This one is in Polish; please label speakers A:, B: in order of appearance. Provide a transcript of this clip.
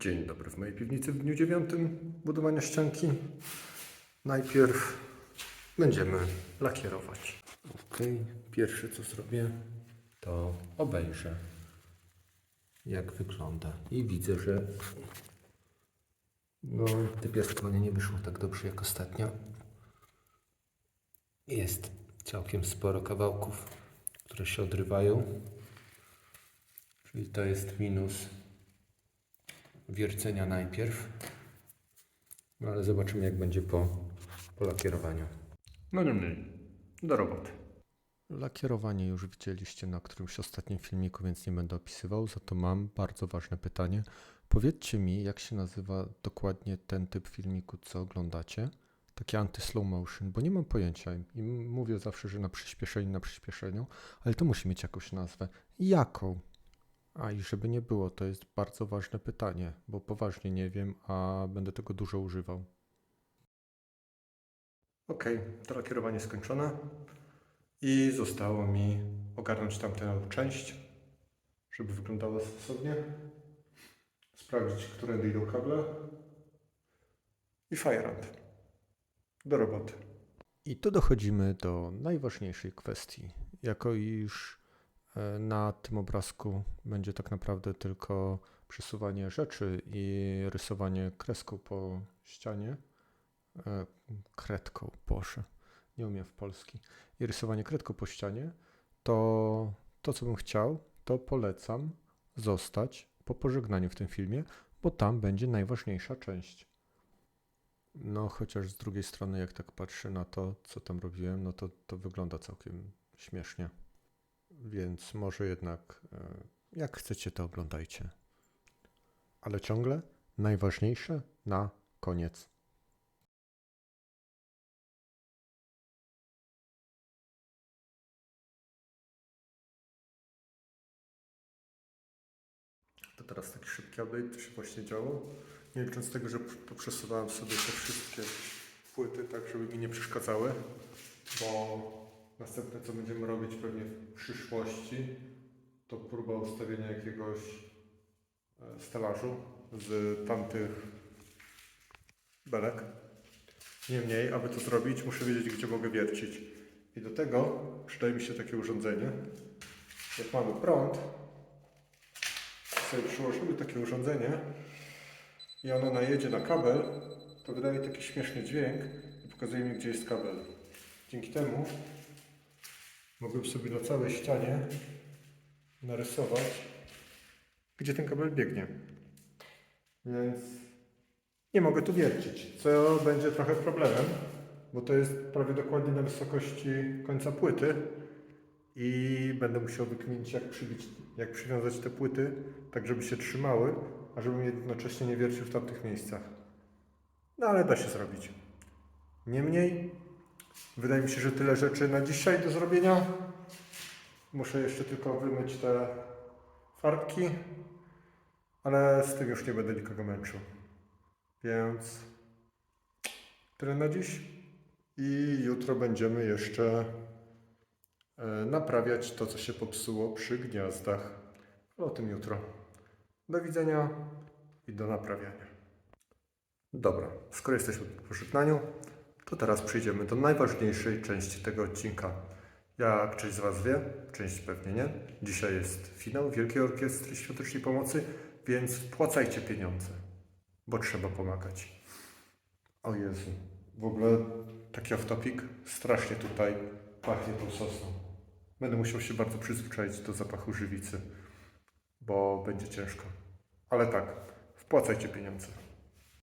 A: Dzień dobry w mojej piwnicy w dniu dziewiątym budowania ścianki. Najpierw będziemy lakierować. Ok, pierwsze co zrobię to obejrzę jak wygląda i widzę, że no, te piaskowanie nie wyszło tak dobrze jak ostatnio. Jest całkiem sporo kawałków, które się odrywają. Czyli to jest minus wiercenia najpierw. No ale zobaczymy jak będzie po, po lakierowaniu. No niemniej, do roboty.
B: Lakierowanie już widzieliście na którymś ostatnim filmiku, więc nie będę opisywał. Za to mam bardzo ważne pytanie. Powiedzcie mi, jak się nazywa dokładnie ten typ filmiku, co oglądacie? Takie anty-slow motion, bo nie mam pojęcia i mówię zawsze, że na przyspieszeniu, na przyspieszeniu, ale to musi mieć jakąś nazwę. Jaką? A i żeby nie było, to jest bardzo ważne pytanie, bo poważnie nie wiem, a będę tego dużo używał.
A: Ok, to lakierowanie skończone. I zostało mi ogarnąć tamtą część, żeby wyglądało stosownie. Sprawdzić, którędy idą kable. I firehand. Do roboty.
B: I tu dochodzimy do najważniejszej kwestii. Jako iż na tym obrazku będzie tak naprawdę tylko przesuwanie rzeczy i rysowanie kreską po ścianie, e, kredką, Boże, nie umiem w polski, i rysowanie kredką po ścianie, to to, co bym chciał, to polecam zostać po pożegnaniu w tym filmie, bo tam będzie najważniejsza część. No, chociaż z drugiej strony, jak tak patrzę na to, co tam robiłem, no to to wygląda całkiem śmiesznie. Więc może jednak, e, jak chcecie, to oglądajcie. Ale ciągle najważniejsze na koniec.
A: To teraz taki szybki update, to się właśnie działo. Nie licząc tego, że poprzesuwałem sobie te wszystkie płyty tak, żeby mi nie przeszkadzały, bo następne co będziemy robić pewnie w przyszłości to próba ustawienia jakiegoś e, stelażu z tamtych belek. Niemniej, aby to zrobić, muszę wiedzieć, gdzie mogę wiercić. I do tego przydaje mi się takie urządzenie. Jak mamy prąd, sobie przyłożymy takie urządzenie i ono najedzie na kabel, to wydaje taki śmieszny dźwięk i pokazuje mi, gdzie jest kabel. Dzięki temu mogłem sobie na całej ścianie narysować, gdzie ten kabel biegnie. Więc nie mogę tu wiercić, co będzie trochę problemem, bo to jest prawie dokładnie na wysokości końca płyty i będę musiał wykminić jak przybić, jak przywiązać te płyty, tak żeby się trzymały, a żebym jednocześnie nie wiercił w tamtych miejscach. No ale da się zrobić. Niemniej, wydaje mi się, że tyle rzeczy na dzisiaj do zrobienia. Muszę jeszcze tylko wymyć te farbki, ale z tym już nie będę nikogo męczył. Więc tyle na dziś. I jutro będziemy jeszcze e, naprawiać to, co się popsuło przy gniazdach. O tym jutro. Do widzenia i do naprawiania. Dobra, skoro jesteśmy po pożegnaniu, to teraz przejdziemy do najważniejszej części tego odcinka. Jak część z Was wie, część pewnie nie, dzisiaj jest finał Wielkiej Orkiestry Świątecznej Pomocy, więc wpłacajcie pieniądze, bo trzeba pomagać. O Jezu, w ogóle taki off-topic, strasznie tutaj pachnie tą sosną. Będę musiał się bardzo przyzwyczaić do zapachu żywicy, bo będzie ciężko. Ale tak, wpłacajcie pieniądze.